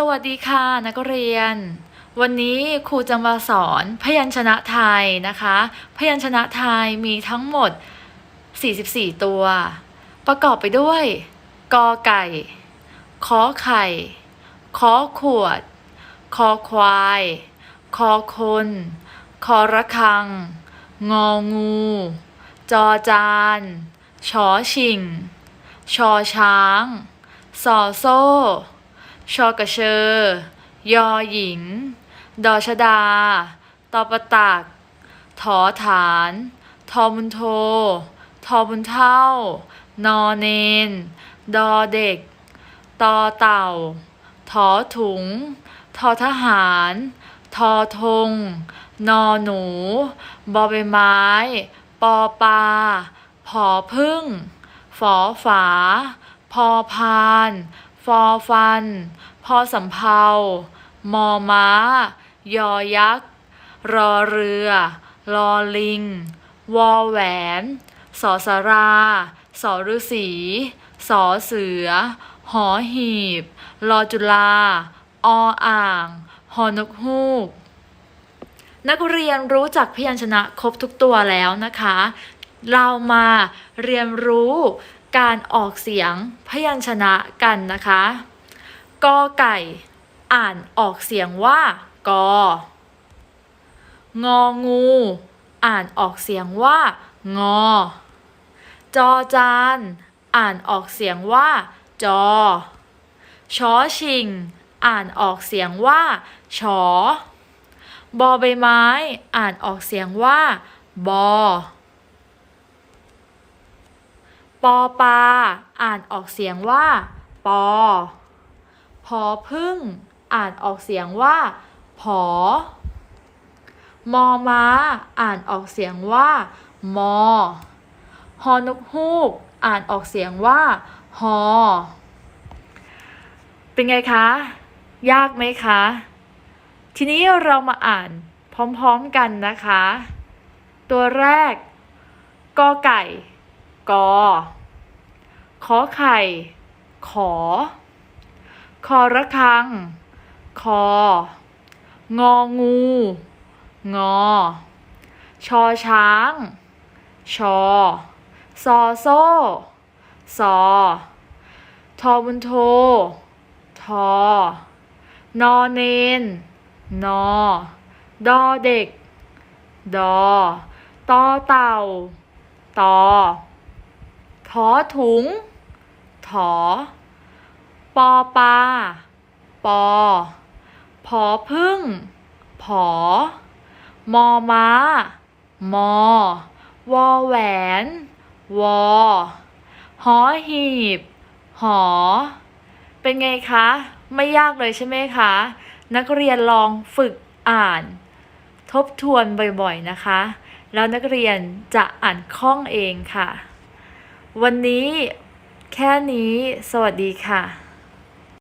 สวัสดีค่ะนักเรียน วันนี้ครูจะมาสอนพยัญชนะไทยนะคะ พยัญชนะไทยมีทั้งหมด 44 ตัว ประกอบไปด้วยกอไก่ขอไข่ขอขวดคอควายคอคนคอระฆัง งองู จอจานชอชิง ชอช้าง สอโซ่ ชอกระเชอ ยอหญิง ดอชดา ตอประตัก ถอฐาน ทอบุญโท ทอบุญเท่า นอเนน ดอเด็ก ตอเต่า ถอถุง ทอทหาร ทอธง นอหนู บอใบไม้ ปอปลา ผอพึ่ง ฝอฝา พอพาน ฟอฟัน พอสำเภามอม้า ยอยักษ์ รอเรือ ลอลิง วอแหวน สอสารา สอฤษีสอเสือ หอหีบรอจุฬาออ่าง หอนกฮูก นักเรียนรู้จักพยัญชนะครบทุกตัวแล้วนะคะ เรามาเรียนรู้ การออกเสียงพยัญชนะกันนะคะกอไก่ อ่านออกเสียงว่ากององู อ่านออกเสียงว่างอ จอจาน อ่านออกเสียงว่า จอ ชอชิง อ่านออกเสียงว่า ชอบอใบไม้ อ่านออกเสียงว่า บอ ปอปลาอ่านออกเสียงว่า ปอ พอพึ่ง อ่านออกเสียงว่า ผอ มอม้า อ่านออกเสียงว่า มอ ฮอนกฮูก อ่านออกเสียงว่า ฮอ เป็นไงคะ ยากไหมคะ ทีนี้เรามาอ่านพร้อมๆกันนะคะ ตัวแรกกอไก่ กอขอไข่ ขอ คอระฆัง คอ งองู งอ ชอช้าง ชอ ซอโซ่ ซอ ทอบุญโท ทอ นอเนน นอ ดอเด็ก ดอ ตอเต่า ตอ ถอถุง ถอ ปอปลาปอ ผอพึ่ง ผอ มอม้า มอ วอแหวน วอ หอหีบ หอ เป็นไงคะ ไม่ยากเลยใช่ไหมคะ นักเรียนลองฝึกอ่าน ทบทวนบ่อยๆนะคะ แล้วนักเรียนจะอ่านคล่องเองค่ะ วันนี้แค่นี้สวัสดีค่ะ